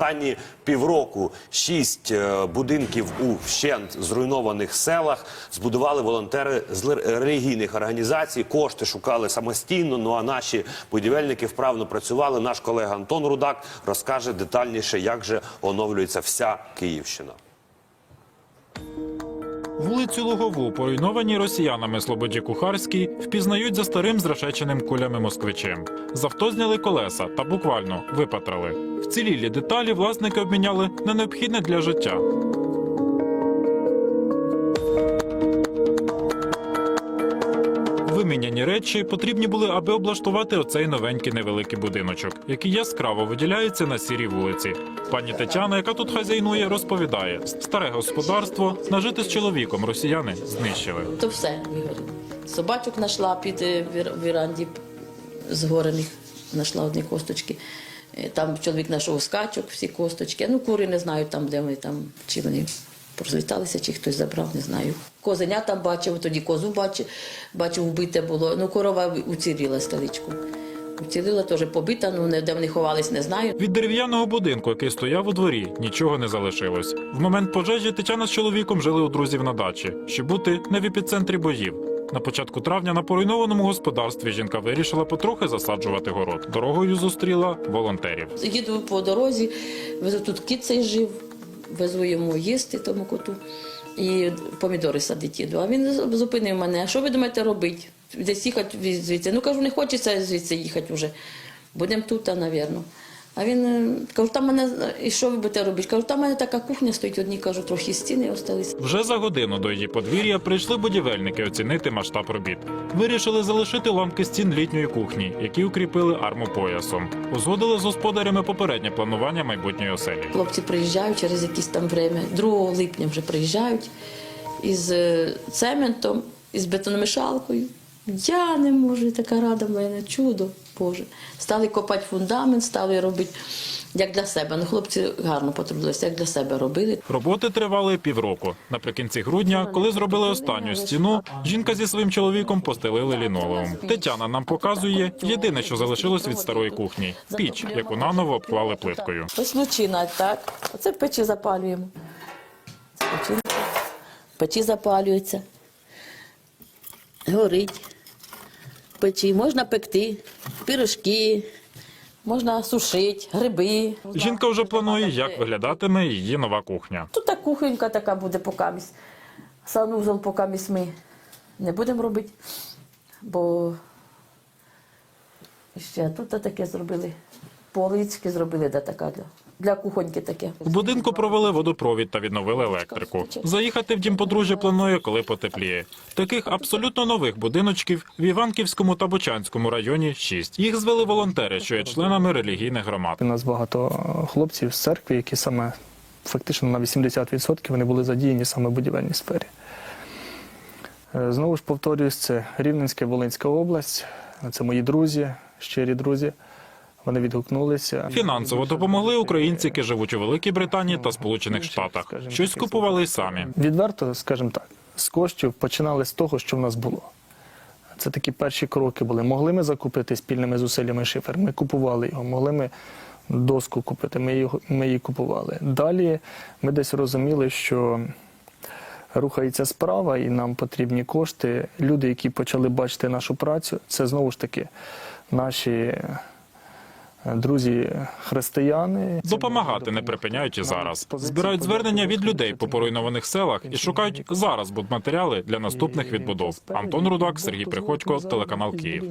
Останні півроку шість е, будинків у вщент зруйнованих селах збудували волонтери з релігійних організацій. Кошти шукали самостійно. Ну а наші будівельники вправно працювали. Наш колега Антон Рудак розкаже детальніше, як же оновлюється вся Київщина. Вулицю Лугову, поруйновані росіянами Слободі Кухарській, впізнають за старим зрешеченим кулями москвичем. З авто зняли колеса та буквально випатрали. Вцілілі деталі власники обміняли на необхідне для життя. Виміняні речі потрібні були, аби облаштувати оцей новенький невеликий будиночок, який яскраво виділяється на сірій вулиці. Пані Тетяна, яка тут хазяйнує, розповідає: старе господарство нажити з чоловіком росіяни знищили. То все. Собачок знайшла під е, віранді згорених, знайшла одні косточки. Е, Там чоловік знайшов скачок, всі косточки. Ну, кури не знаю там, де вони там, чи вони розліталися, чи хтось забрав, не знаю. Козеня там бачив, тоді козу бачив, бачив, вбите було. Ну, корова уціліла столичку. Уціліла теж побита, ну не- де вони ховались, не знаю. Від дерев'яного будинку, який стояв у дворі, нічого не залишилось. В момент пожежі Тетяна з чоловіком жили у друзів на дачі, щоб бути не в епіцентрі боїв. На початку травня на поруйнованому господарстві жінка вирішила потрохи засаджувати город. Дорогою зустріла волонтерів. Їду по дорозі, тут кіт цей жив, везу йому їсти тому коту і помідори садить їду. А він зупинив мене. А що ви думаєте робити? Десь їхати звідси. Ну кажу, не хочеться звідси їхати вже. Будемо тут, а, навірно. А він е, кажу, там мене і що ви будете робити? Кажу, там мене така кухня стоїть, одні кажу, трохи стіни остались. Вже за годину до її подвір'я прийшли будівельники оцінити масштаб робіт. Вирішили залишити ламки стін літньої кухні, які укріпили армопоясом. Узгодили з господарями попереднє планування майбутньої оселі. Хлопці приїжджають через якесь там время, 2 липня вже приїжджають із е, цементом, із бетономішалкою. Я не можу, така рада в мене, чудо Боже. Стали копати фундамент, стали робити як для себе. Ну, хлопці гарно потрудилися, як для себе робили. Роботи тривали півроку. Наприкінці грудня, коли зробили останню стіну, жінка зі своїм чоловіком постелили лінолеум. Тетяна нам показує єдине, що залишилось від старої кухні піч, яку наново обклали плиткою. Ось лучина, так. Оце печі запалюємо. Печі запалюється. Горить. Печі можна пекти, пірожки, можна сушити, гриби. Жінка вже планує, як виглядатиме її нова кухня. Тут та кухонька така буде покамість. Санузел покамість ми не будемо робити, бо ще тут таке зробили. Полицьки зробили, де така для, для кухоньки таке. У будинку провели водопровід та відновили електрику. Заїхати в дім подружжя планує, коли потепліє. Таких абсолютно нових будиночків в Іванківському та Бучанському районі шість. Їх звели волонтери, що є членами релігійних громад. У нас багато хлопців з церкви, які саме фактично на 80% вони були задіяні саме в будівельній сфері. Е, Знову ж повторюсь, це Рівненська Волинська область, це мої друзі, щирі друзі. Вони відгукнулися. Фінансово допомогли українці, які живуть у Великій Британії та Сполучених Штатах. Щось купували самі. Відверто, скажімо так, з коштів починали з того, що в нас було. Це такі перші кроки були. Могли ми закупити спільними зусиллями шифер, ми купували його, могли ми доску купити, ми, його, ми її купували. Далі ми десь розуміли, що рухається справа і нам потрібні кошти. Люди, які почали бачити нашу працю, це знову ж таки наші друзі християни. Допомагати не припиняють і зараз. Збирають звернення від людей по поруйнованих селах і шукають зараз будматеріали для наступних відбудов. Антон Рудак, Сергій Приходько, телеканал Київ.